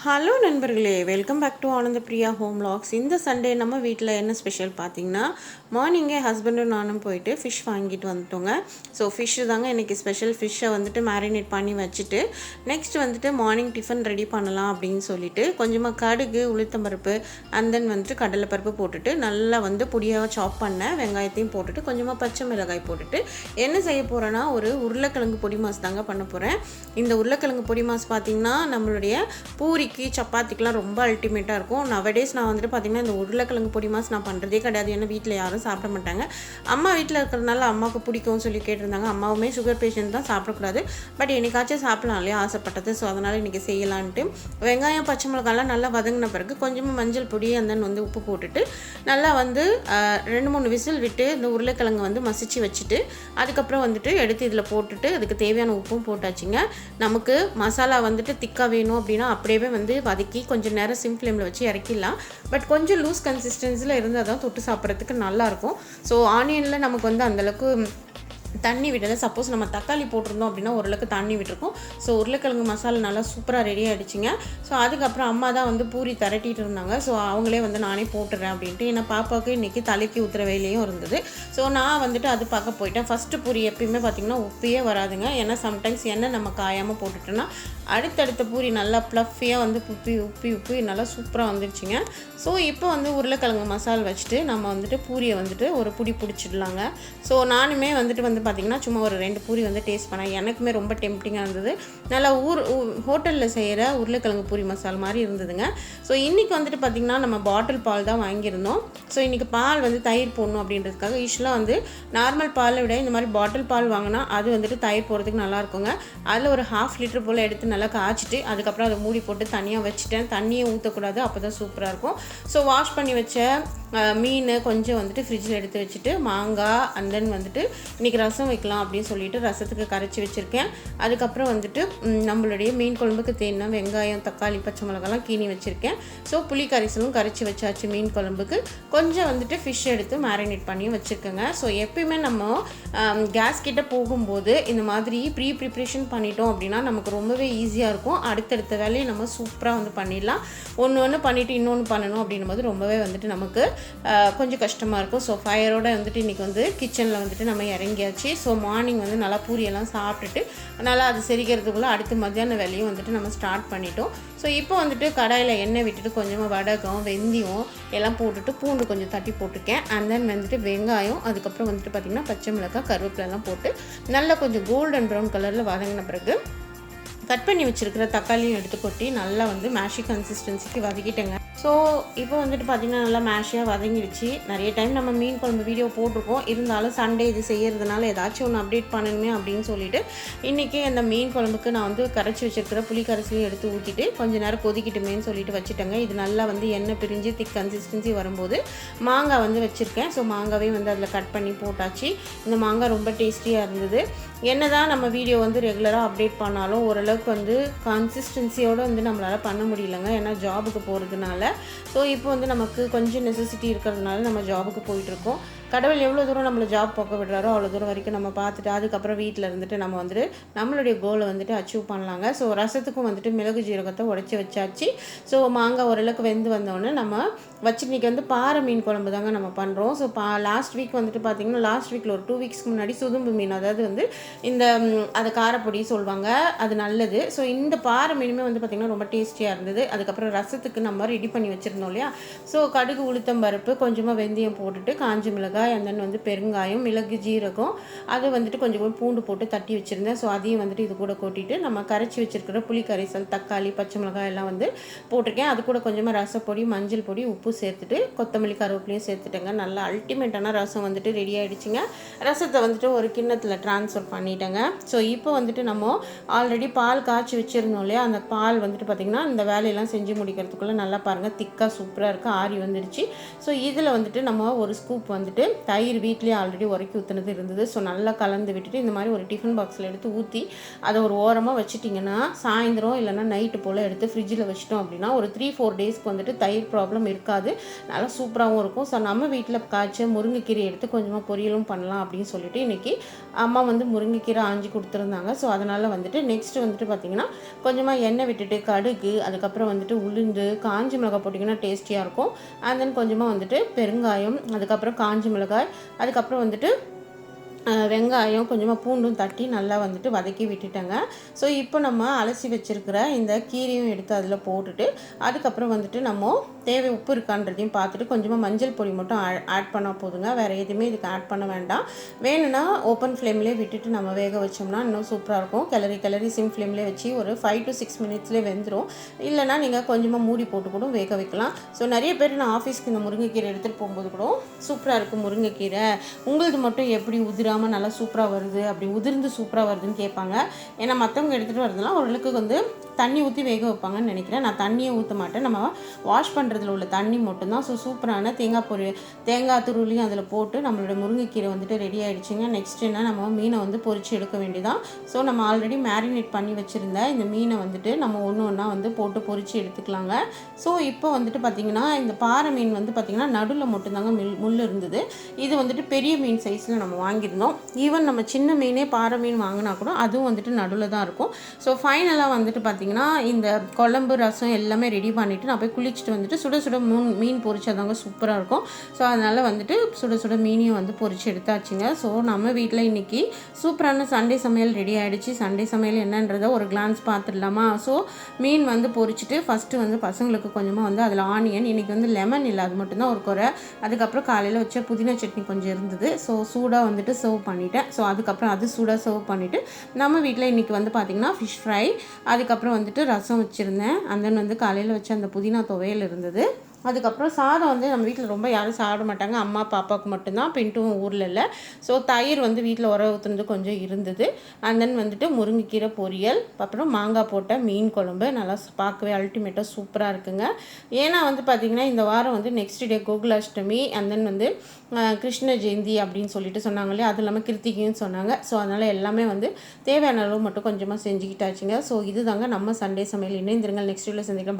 Hello நண்பர்களே welcome back to Ananda Priya home lakhs இந்த Sunday நம்ம வீட்டில் என்ன ஸ்பெஷல் பார்த்தீங்கன்னா மார்னிங்கே ஹஸ்பண்டும் நானும் போயிட்டு ஃபிஷ் வாங்கிட்டு வந்துட்டோங்க. ஸோ ஃபிஷ்ஷு தாங்க இன்றைக்கி ஸ்பெஷல் ஃபிஷ்ஷை வந்துட்டு மேரினேட் பண்ணி வச்சுட்டு நெக்ஸ்ட் வந்துட்டு மார்னிங் டிஃபன் ரெடி பண்ணலாம் அப்படின்னு சொல்லிட்டு கொஞ்சமாக கடுகு உளுத்தம்பருப்பு அண்ட் தென் வந்துட்டு கடலைப்பருப்பு போட்டுட்டு நல்லா வந்து பொடியாக சாப் பண்ண வெங்காயத்தையும் போட்டுட்டு கொஞ்சமாக பச்சை மிளகாய் போட்டுட்டு என்ன செய்ய போகிறேன்னா ஒரு உருளைக்கிழங்கு பொடி மாஸ் தாங்க பண்ண போகிறேன் இந்த உருளைக்கிழங்கு பொடி மாஸ் பார்த்திங்கன்னா நம்மளுடைய பூரி பூரிக்கு சப்பாத்திக்கெலாம் ரொம்ப அல்டிமேட்டாக இருக்கும். நவடேஸ் நான் வந்துட்டு பார்த்திங்கன்னா இந்த உருளைக்கிழங்கு பொடி மாஸ் நான் பண்ணுறதே கிடையாது. ஏன்னா வீட்டில் யாரும் சாப்பிட மாட்டாங்க. அம்மா வீட்டில் இருக்கிறதுனால அம்மாவுக்கு பிடிக்கும்னு சொல்லி கேட்டிருந்தாங்க. அம்மாவுமே சுகர் பேஷண்ட் தான் சாப்பிடக்கூடாது. பட் என்னைக்காச்சும் சாப்பிடலாம் இல்லையா? ஆசைப்பட்டது. ஸோ அதனால் இன்றைக்கி செய்யலான்ட்டு. வெங்காயம் பச்சை மிளகாலாம் நல்லா வதங்கின பிறகு கொஞ்சமாக மஞ்சள் பொடி அந்த வந்து உப்பு போட்டுட்டு நல்லா வந்து ரெண்டு மூணு விசில் விட்டு இந்த உருளைக்கிழங்கு வந்து மசிச்சு வச்சுட்டு அதுக்கப்புறம் வந்துட்டு எடுத்து இதில் போட்டுட்டு அதுக்கு தேவையான உப்பும் போட்டாச்சுங்க. நமக்கு மசாலா வந்துட்டு திக்காக வேணும் அப்படின்னா அப்படியே வந்து வதக்கி கொஞ்சம் நேரம் சிம் ஃப்ளேமில் வச்சு இறக்கிடலாம். பட் கொஞ்சம் லூஸ் கன்சிஸ்டன்சியில் இருந்தால் தான் தொட்டு சாப்பிட்றதுக்கு நல்லாயிருக்கும். ஸோ ஆனியனில் நமக்கு வந்து அந்தளவுக்கு தண்ணி விடலை சப்போஸ் நம்ம தக்காளி போட்டிருந்தோம் அப்படின்னா ஓரளவுக்கு தண்ணி விட்டுருக்கோம். ஸோ உருளைக்கிழங்கு மசாலா நல்லா சூப்பராக ரெடி ஆகிடுச்சிங்க ஸோ அதுக்கப்புறம் அம்மா தான் வந்து பூரி திரட்டிட்டு இருந்தாங்க. ஸோ அவங்களே வந்து நானே போட்டுறேன் அப்படின்ட்டு ஏன்னா பாப்பாவுக்கு இன்றைக்கி தலைக்கு ஊற்றுற வேலையும் இருந்தது. ஸோ நான் வந்துட்டு அது பார்க்க போயிட்டேன். ஃபஸ்ட்டு பூரி எப்பயுமே பார்த்திங்கன்னா உப்பியே வராதுங்க. ஏன்னா சம்டைம்ஸ் எண்ணெய் நம்ம காயாமல் போட்டுட்டோன்னா அடுத்தடுத்த பூரி நல்லா ப்ளஃபியாக வந்து உப்பி உப்பி உப்பி நல்லா சூப்பராக வந்துருச்சுங்க. ஸோ இப்போ வந்து உருளைக்கிழங்கு மசால் வச்சுட்டு நம்ம வந்துட்டு பூரியை வந்துட்டு ஒரு புடி பிடிச்சிடலாங்க. ஸோ நானுமே வந்துட்டு வந்து பார்த்திங்கன்னா சும்மா ஒரு ரெண்டு பூரி வந்து டேஸ்ட் பண்ணேன் எனக்குமே ரொம்ப டெம்டிங்காக இருந்தது. நல்லா ஊர் ஹோட்டலில் செய்கிற உருளைக்கிழங்கு பூரி மசால் மாதிரி இருந்ததுங்க. ஸோ இன்றைக்கி வந்துட்டு பார்த்திங்கன்னா நம்ம பாட்டில் பால் தான் வாங்கியிருந்தோம். ஸோ இன்றைக்கி பால் வந்து தயிர் போடணும் அப்படின்றதுக்காக யூஸ்வலாக வந்து நார்மல் பாலை விட இந்த மாதிரி பாட்டில் பால் வாங்கினா அது வந்துட்டு தயிர் போடுறதுக்கு நல்லா இருக்குங்க. அதில் ஒரு ஹாஃப் லிட்டர் போல் எடுத்து நல்லா காய்ச்சிட்டு அதுக்கப்புறம் அதை மூடி போட்டு தனியாக வச்சுட்டேன். தண்ணியை ஊற்றக்கூடாது அப்போ தான் சூப்பராக இருக்கும். ஸோ வாஷ் பண்ணி வச்ச மீன் கொஞ்சம் வந்துட்டு ஃப்ரிட்ஜில் எடுத்து வச்சுட்டு மாங்காய் அண்ட் தென் வந்துட்டு இன்றைக்கி ரசம் வைக்கலாம் அப்படின்னு சொல்லிட்டு ரசத்துக்கு கரைச்சி வச்சுருக்கேன். அதுக்கப்புறம் வந்துட்டு நம்மளுடைய மீன் குழம்புக்கு தேனா வெங்காயம் தக்காளி பச்சை மிளகாலாம் கீனி வச்சுருக்கேன். ஸோ புளி கரைசலும் கரைச்சி வச்சாச்சு மீன் குழம்புக்கு. கொஞ்சம் வந்துட்டு ஃபிஷ் எடுத்து மேரினேட் பண்ணி வச்சுருக்கேங்க. ஸோ எப்பயுமே நம்ம கேஸ் கிட்ட போகும்போது இந்த மாதிரி ப்ரீ ப்ரிப்ரேஷன் பண்ணிட்டோம் அப்படின்னா நமக்கு ரொம்பவே ஈஸியாக இருக்கும். அடுத்தடுத்த வேலையை நம்ம சூப்பராக வந்து பண்ணிடலாம். ஒன்று ஒன்று பண்ணிவிட்டு இன்னொன்று பண்ணணும் அப்படின்னும் போது ரொம்பவே வந்துட்டு நமக்கு கொஞ்சம் கஷ்டமாக இருக்கும். ஸோ ஃபயரோட வந்துட்டு இன்றைக்கி வந்து கிச்சனில் வந்துட்டு நம்ம இறங்கியாச்சு. ஸோ மார்னிங் வந்து நல்லா பூரியெல்லாம் சாப்பிட்டுட்டு நல்லா அது செரிக்கிறதுக்குள்ளே அடுத்து மத்தியான வேலையும் வந்துட்டு நம்ம ஸ்டார்ட் பண்ணிட்டோம். ஸோ இப்போ வந்துட்டு கடாயில் எண்ணெய் விட்டுட்டு கொஞ்சமாக வடகம் வெந்தயம் எல்லாம் போட்டுட்டு பூண்டு கொஞ்சம் தட்டி போட்டிருக்கேன். அண்ட் தென் வந்துட்டு வெங்காயம் அதுக்கப்புறம் வந்துட்டு பார்த்திங்கன்னா பச்சை மிளகாய் கருவேப்பிலெல்லாம் போட்டு நல்லா கொஞ்சம் கோல்டன் ப்ரௌன் கலரில் வதங்கின பிறகு கட் பண்ணி வச்சுருக்கிற தக்காளியும் எடுத்து கொட்டி நல்லா வந்து மேஷி கன்சிஸ்டன்சிக்கு வதக்கிட்டேங்க. ஸோ இப்போ வந்துட்டு பார்த்திங்கன்னா நல்லா மேஷியாக வதங்கிடுச்சு. நிறைய டைம் நம்ம மீன் குழம்பு வீடியோ போட்டிருக்கோம். இருந்தாலும் சண்டே இது செய்கிறதுனால ஏதாச்சும் ஒன்று அப்டேட் பண்ணணுமே அப்படின்னு சொல்லிட்டு இன்றைக்கி அந்த மீன் குழம்புக்கு நான் வந்து கரைச்சி வச்சுருக்கிற புளி கரைசலையும் எடுத்து ஊற்றிட்டு கொஞ்ச நேரம் கொதிக்கிட்டுமேன்னு சொல்லிட்டு வச்சுட்டேங்க. இது நல்லா வந்து எண்ணெய் பிரிஞ்சு திக் கன்சிஸ்டன்சி வரும்போது மாங்காய் வந்து வச்சுருக்கேன். ஸோ மாங்காவே வந்து அதில் கட் பண்ணி போட்டாச்சு. இந்த மாங்காய் ரொம்ப டேஸ்டியாக இருந்தது. என்னதான் நம்ம வீடியோ வந்து ரெகுலராக அப்டேட் பண்ணாலும் ஓரளவுக்கு வந்து கன்சிஸ்டன்சியோடு வந்து நம்மளால் பண்ண முடியலங்க. ஏன்னா ஜாபுக்கு போகிறதுனால ஸோ இப்போ வந்து நமக்கு கொஞ்சம் நெசசிட்டி இருக்கிறதுனால நம்ம ஜாபுக்கு போயிட்டுருக்கோம் கடவுள் எவ்வளோ தூரம் நம்மளை ஜாப் பார்க்க விடுறாரோ அவ்வளோ தூரம் வரைக்கும் நம்ம பார்த்துட்டு அதுக்கப்புறம் வீட்டில் இருந்துட்டு நம்ம வந்துட்டு நம்மளுடைய கோலை வந்துட்டு அச்சீவ் பண்ணலாங்க. ஸோ ரசத்துக்கும் வந்துட்டு மிளகு ஜீரகத்தை உடச்சி வச்சாச்சு. ஸோ மாங்காய் ஓரளவுக்கு வெந்து வந்தோடனே நம்ம வச்சு இன்றைக்கி வந்து பாறை மீன் குழம்பு தாங்க நம்ம பண்ணுறோம் ஸோ பா லாஸ்ட் வீக் வந்துட்டு பார்த்திங்கன்னா லாஸ்ட் வீக்கில் ஒரு டூ வீக்ஸ்க்கு முன்னாடி சுதும்பு மீன் அதாவது வந்து இந்த அதை அது காரப்பொடி சொல்லுவாங்க அது நல்லது. ஸோ இந்த பாறை மீனுமே வந்து பார்த்திங்கன்னா ரொம்ப டேஸ்டியாக இருந்தது. அதுக்கப்புறம் ரசத்துக்கு நம்ம ரெடி பண்ணி வச்சுருந்தோம் இல்லையா? ஸோ கடுகு உளுத்தம் பருப்பு கொஞ்சமாக வெந்தயம் போட்டுட்டு காஞ்சி மிளகாய் and தென் வந்து பெருங்காயம் மிளகு ஜீரகம். அது வந்துட்டு கொஞ்சம் பூண்டு போட்டு தட்டி வச்சுருந்தேன். ஸோ அதையும் வந்துட்டு இது கூட கொட்டிட்டு நம்ம கரைச்சி வச்சுருக்கிற புளி கரைசல் தக்காளி பச்சை மிளகாய் எல்லாம் வந்து போட்டிருக்கேன். அது கூட கொஞ்சமாக ரசப்பொடி மஞ்சள் பொடி உப்பு சேர்த்துட்டு கொத்தமல்லி கருவேப்பிலையும் சேர்த்துட்டேங்க. நல்லா அல்டிமேட்டான ரசம் வந்துட்டு ரெடி ஆகிடுச்சிங்க ரசத்தை வந்துட்டு ஒரு கிண்ணத்தில் ட்ரான்ஸ்ஃபர் பண்ணிட்டேங்க. ஸோ இப்போ வந்துட்டு நம்ம ஆல்ரெடி பால் காய்ச்சி வச்சுருந்தோம் இல்லையா? அந்த பால் வந்துட்டு பார்த்திங்கன்னா இந்த வேலையெல்லாம் செஞ்சு முடிக்கிறதுக்குள்ளே நல்லா பாருங்கள் திக்காக சூப்பராக இருக்குது ஆறி வந்துடுச்சு ஸோ இதில் வந்துட்டு நம்ம ஒரு ஸ்கூப் வந்துட்டு தயிர் வீட்லேயே ஆல்ரெடி உரைக்கி ஊற்றுனது இருந்தது. ஸோ நல்லா கலந்து விட்டுட்டு இந்த மாதிரி ஒரு டிஃபன் பாக்ஸில் எடுத்து ஊற்றி அதை ஒரு ஓரமாக வச்சுட்டிங்கன்னா சாயந்தரம் இல்லைன்னா நைட்டு போல் எடுத்து ஃப்ரிட்ஜில் வச்சிட்டோம் அப்படின்னா ஒரு த்ரீ ஃபோர் டேஸ்க்கு வந்துட்டு தயிர் ப்ராப்ளம் இருக்காது. நல்லா சூப்பராகவும் இருக்கும். ஸோ நம்ம வீட்டில் காய்ச்ச முருங்கைக்கீரை எடுத்து கொஞ்சமாக பொரியலும் பண்ணலாம் அப்படின்னு சொல்லிட்டு இன்றைக்கி அம்மா வந்து முருங்கைக்கீரை ஆஞ்சி கொடுத்துருந்தாங்க. ஸோ அதனால் வந்துட்டு நெக்ஸ்ட்டு வந்துட்டு பார்த்திங்கன்னா கொஞ்சமாக எண்ணெய் விட்டுட்டு கடுகு அதுக்கப்புறம் வந்துட்டு உளுந்து காஞ்சி மிளகாய் போட்டிங்கன்னா டேஸ்டியாக இருக்கும். அண்ட் தென் கொஞ்சமாக வந்துட்டு பெருங்காயம் அதுக்கப்புறம் காஞ்சி மிளகாய் அதுக்கப்புறம் வந்துட்டு வெங்காயம் கொஞ்சமாக பூண்டும் தட்டி நல்லா வந்துட்டு வதக்கி விட்டுட்டேங்க. ஸோ இப்போ நம்ம அலசி வச்சுருக்கிற இந்த கீரையும் எடுத்து அதில் போட்டுட்டு அதுக்கப்புறம் வந்துட்டு நம்ம தேவை உப்பு இருக்கான்றதையும் பார்த்துட்டு கொஞ்சமாக மஞ்சள் பொடி மட்டும் ஆட் பண்ணால் போதுங்க. வேறு எதுவுமே இதுக்கு ஆட் பண்ண வேண்டாம். வேணும்னா ஓப்பன் ஃப்ளேம்லேயே விட்டுட்டு நம்ம வேக வச்சோம்னா இன்னும் சூப்பராக இருக்கும். கிளறி கிளறி சிம் ஃப்ளேம்லேயே வச்சு ஒரு ஃபைவ் டு சிக்ஸ் மினிட்ஸ்லேயே வெந்துடும் இல்லைனா நீங்கள் கொஞ்சமாக மூடி போட்டு கூட வேக வைக்கலாம். ஸோ நிறைய பேர் நான் ஆஃபீஸ்க்கு இந்த முருங்கைக்கீரை எடுத்துகிட்டு போகும்போது கூட சூப்பராக இருக்கும் முருங்கைக்கீரை. உங்களது மட்டும் எப்படி உதிராமல் நல்லா சூப்பராக வருது அப்படி உதிர்ந்து சூப்பராக வருதுன்னு கேட்பாங்க. ஏன்னா மற்றவங்க எடுத்துகிட்டு வரதுலாம் ஓரளவுக்கு வந்து தண்ணி ஊற்றி வேக வைப்பாங்கன்னு நினைக்கிறேன். நான் தண்ணியை ஊற்ற மாட்டேன். நம்ம வாஷ் பண்ணுறதுல உள்ள தண்ணி மட்டும்தான். ஸோ சூப்பரான தேங்காய் பொரி தேங்காய் துருளியும் அதில் போட்டு நம்மளோட முருங்கைக்கீரை வந்துட்டு ரெடி ஆகிடுச்சிங்க நெக்ஸ்ட் என்ன நம்ம மீனை வந்து பொறிச்சு எடுக்க வேண்டியதான் ஸோ நம்ம ஆல்ரெடி மேரினேட் பண்ணி வச்சுருந்த இந்த மீனை வந்துட்டு நம்ம ஒன்று ஒன்றா வந்து போட்டு பொறிச்சு எடுத்துக்கலாங்க. ஸோ இப்போ வந்துட்டு பார்த்திங்கன்னா இந்த பாறை மீன் வந்து பார்த்திங்கன்னா நடுவில் மட்டும்தாங்க மில் முள் இருந்தது. இது வந்துட்டு பெரிய மீன் சைஸில் நம்ம வாங்கியிருந்தோம். ஈவன் நம்ம சின்ன மீனே பாறை மீன் வாங்கினா கூட அதுவும் வந்துட்டு நடுவில் தான் இருக்கும். ஸோ ஃபைனலாக வந்துட்டு பார்த்திங்கன்னா இந்த குழம்பு ரசம் எல்லாமே ரெடி பண்ணிவிட்டு நான் போய் குளிச்சுட்டு வந்துட்டு சுட சுட மீன் மீன் பொரிச்சாதாங்க சூப்பராக இருக்கும். ஸோ அதனால் வந்துட்டு சுட சுட மீனையும் வந்து பொரிச்சு எடுத்தாச்சுங்க. ஸோ நம்ம வீட்டில் இன்றைக்கி சூப்பரான சண்டே சமையல் ரெடி ஆகிடுச்சு சண்டே சமையல் என்னன்றதை ஒரு கிளான்ஸ் பார்த்துடலாமா ஸோ மீன் வந்து பொரிச்சிட்டு ஃபஸ்ட்டு வந்து பசங்களுக்கு கொஞ்சமாக வந்து அதில் ஆனியன் இன்றைக்கி வந்து லெமன் இல்லை அது மட்டும்தான் ஒரு குறை. அதுக்கப்புறம் காலையில் வச்ச புதினா சட்னி கொஞ்சம் இருந்தது. ஸோ சூடாக வந்துட்டு சர்வ் பண்ணிட்டேன் ஸோ அதுக்கப்புறம் அது சூடாக சர்வ் பண்ணிவிட்டு நம்ம வீட்டில் இன்றைக்கி வந்து பார்த்திங்கன்னா ஃபிஷ் ஃப்ரை அதுக்கப்புறம் வந்துட்டு ரசம் வச்சுருந்தேன். அந்த வந்து காலையில் வச்ச அந்த புதினா துவையல் இருந்தது. அதுக்கப்புறம் சாதம் வந்து நம்ம வீட்டில் ரொம்ப யாரும் சாப்பிட மாட்டாங்க. அம்மா பாப்பாவுக்கு மட்டும்தான். பின்ட்டும் ஊரில் இல்லை. ஸோ தயிர் வந்து வீட்டில் உர ஊற்றுனது கொஞ்சம் இருந்தது. அண்ட் தென் வந்துட்டு முருங்கைக்கீரை பொரியல் அப்புறம் மாங்காய் போட்ட மீன் குழம்பு. நல்லா பார்க்கவே அல்டிமேட்டாக சூப்பராக இருக்குங்க. ஏன்னா வந்து பார்த்திங்கன்னா இந்த வாரம் வந்து next day Gokulashtami and then வந்து கிருஷ்ண ஜெயந்தி அப்படின்னு சொல்லிட்டு சொன்னாங்க இல்லையா? அது இல்லாமல் கிருத்திகைன்னு சொன்னாங்க. ஸோ அதனால் எல்லாமே வந்து தேவையான அளவு மட்டும் கொஞ்சமாக செஞ்சுக்கிட்டாச்சுங்க. ஸோ இதுதாங்க நம்ம சண்டே சமையல். இணைந்திருங்கள். நெக்ஸ்ட் வீடியோவில் சந்திக்கிறேன்